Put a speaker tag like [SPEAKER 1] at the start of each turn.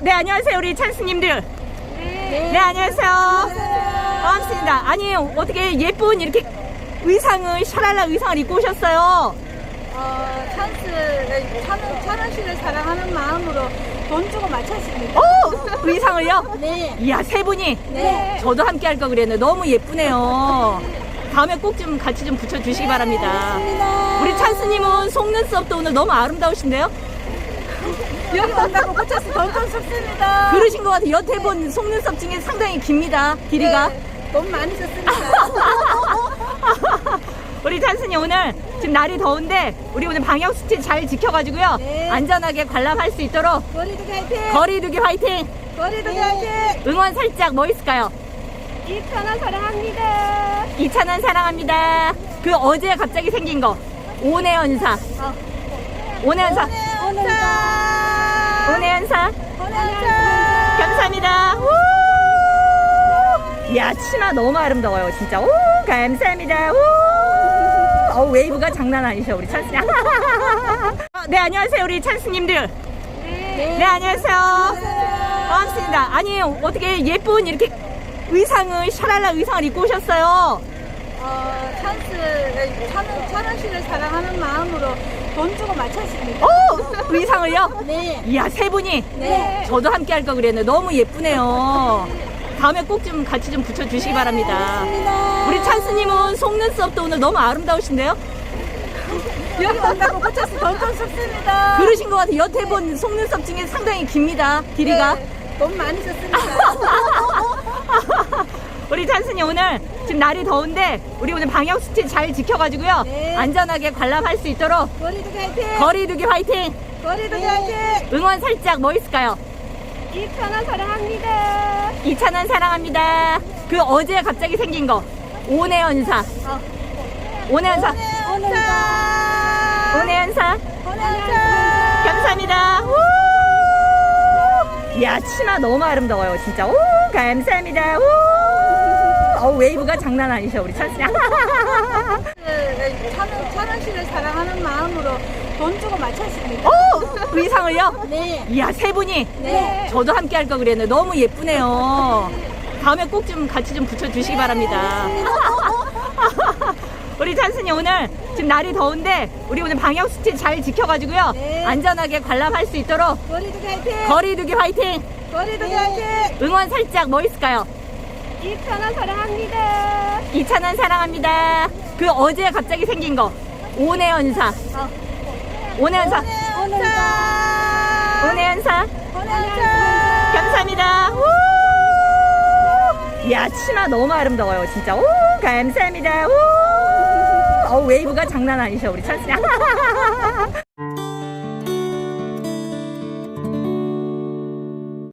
[SPEAKER 1] 네, 안녕하세요. 우리 찬스님들. 네, 안녕하세요. 반갑습니다. 아니, 어떻게 예쁜 이렇게 의상을, 샤랄라 의상을 입고 오셨어요?
[SPEAKER 2] 어, 찬스, 찬원, 찬원 씨를 사랑하는 마음으로 돈 주고 맞췄습니다.
[SPEAKER 1] 오! 의상을요?
[SPEAKER 2] 네.
[SPEAKER 1] 이야, 세 분이.
[SPEAKER 2] 네.
[SPEAKER 1] 저도 함께 할걸 그랬는데 너무 예쁘네요. 다음에 꼭 좀 같이 좀 붙여주시기 바랍니다. 우리 찬스님은 속눈썹도 오늘 너무 아름다우신데요?
[SPEAKER 2] 여기 온다고 붙여서 돈좀 씁습니다.
[SPEAKER 1] 그러신 것 같아요. 여태 본 속눈썹 중에 상당히 깁니다. 길이가.
[SPEAKER 2] 네, 돈 많이 썼습니다.
[SPEAKER 1] 우리 찬순이 오늘 지금 날이 더운데 우리 오늘 방역 수칙 잘 지켜가지고요
[SPEAKER 2] 네.
[SPEAKER 1] 안전하게 관람할 수 있도록
[SPEAKER 2] 거리두기 화이팅!
[SPEAKER 1] 거리두기 화이팅
[SPEAKER 2] 거리두기 화이팅!
[SPEAKER 1] 응원 살짝 뭐 있을까요?
[SPEAKER 2] 이천원 사랑합니다.
[SPEAKER 1] 이찬원 사랑합니다 그 어제 갑자기 생긴 거 오내연사
[SPEAKER 2] 어.
[SPEAKER 1] 오내연사
[SPEAKER 2] 오늘자
[SPEAKER 1] 오내연사
[SPEAKER 2] 오늘자
[SPEAKER 1] 감사합니다 우! 이야 치마 너무 아름다워요 진짜 오 감사합니다 우! 어, 웨이브가 장난 아니셔 우리 찬순이 어, 네 안녕하세요 우리 찬스님들 네, 안녕하세요. 반갑습니다. 아니, 어떻게 예쁜 이렇게 의상을, 샤랄라 의상을 입고 오셨어요?
[SPEAKER 2] 어, 찬스, 찬원, 찬원 씨를 사랑하는 마음으로 돈 주고 맞췄습니다.
[SPEAKER 1] 오! 의상을요?
[SPEAKER 2] 네.
[SPEAKER 1] 이야, 세 분이.
[SPEAKER 2] 네.
[SPEAKER 1] 저도 함께 할걸 그랬는데 너무 예쁘네요. 다음에 꼭 좀 같이 좀 붙여주시기 바랍니다. 우리 찬스님은 속눈썹도 오늘 너무 아름다우신데요?
[SPEAKER 2] 여기 온다고 붙여서 돈좀 씁습니다.
[SPEAKER 1] 그러신 것 같아요. 여태 본 속눈썹 중에 상당히 깁니다. 길이가.
[SPEAKER 2] 네, 돈 많이 썼습니다.
[SPEAKER 1] 우리 찬순이 오늘 지금 날이 더운데 우리 오늘 방역 수칙 잘 지켜가지고요
[SPEAKER 2] 네.
[SPEAKER 1] 안전하게 관람할 수 있도록
[SPEAKER 2] 거리두기 화이팅!
[SPEAKER 1] 거리두기 화이팅
[SPEAKER 2] 거리두기 화이팅!
[SPEAKER 1] 응원 살짝 뭐 있을까요?
[SPEAKER 2] 이천원 사랑합니다.
[SPEAKER 1] 이찬원 사랑합니다 그 어제 갑자기 생긴 거 오내연사
[SPEAKER 2] 어.
[SPEAKER 1] 오내연사
[SPEAKER 2] 오늘자
[SPEAKER 1] 오내연사
[SPEAKER 2] 오늘자
[SPEAKER 1] 감사합니다 우! 이야 치마 너무 아름다워요 진짜 오 감사합니다 우! 어, 웨이브가 장난 아니셔 우리 찬순이
[SPEAKER 2] 찬원, 찬원 씨를 사랑하는 마음으로 돈 주고 맞췄습니다.
[SPEAKER 1] 오! 의상을요?
[SPEAKER 2] 네.
[SPEAKER 1] 이야 세 분이
[SPEAKER 2] 네.
[SPEAKER 1] 저도 함께 할걸 그랬는데 너무 예쁘네요. 다음에 꼭 좀 같이 좀 붙여주시기 바랍니다. 우리 찬순이 오늘 지금 날이 더운데 우리 오늘 방역 수칙 잘 지켜가지고요
[SPEAKER 2] 네.
[SPEAKER 1] 안전하게 관람할 수 있도록
[SPEAKER 2] 거리두기 화이팅!
[SPEAKER 1] 거리두기 화이팅
[SPEAKER 2] 거리두기 화이팅!
[SPEAKER 1] 응원 살짝 뭐 있을까요?
[SPEAKER 2] 이천원 사랑합니다.
[SPEAKER 1] 이찬원 사랑합니다. 그 어제 갑자기 생긴 거 오내연사
[SPEAKER 2] 어.
[SPEAKER 1] 오내연사
[SPEAKER 2] 오늘자
[SPEAKER 1] 오내연사
[SPEAKER 2] 오늘자
[SPEAKER 1] 감사합니다. 우! 이야 치마 너무 아름다워요 진짜. 오 감사합니다. 우! 어, 웨이브가 장난 아니셔 우리 찬순이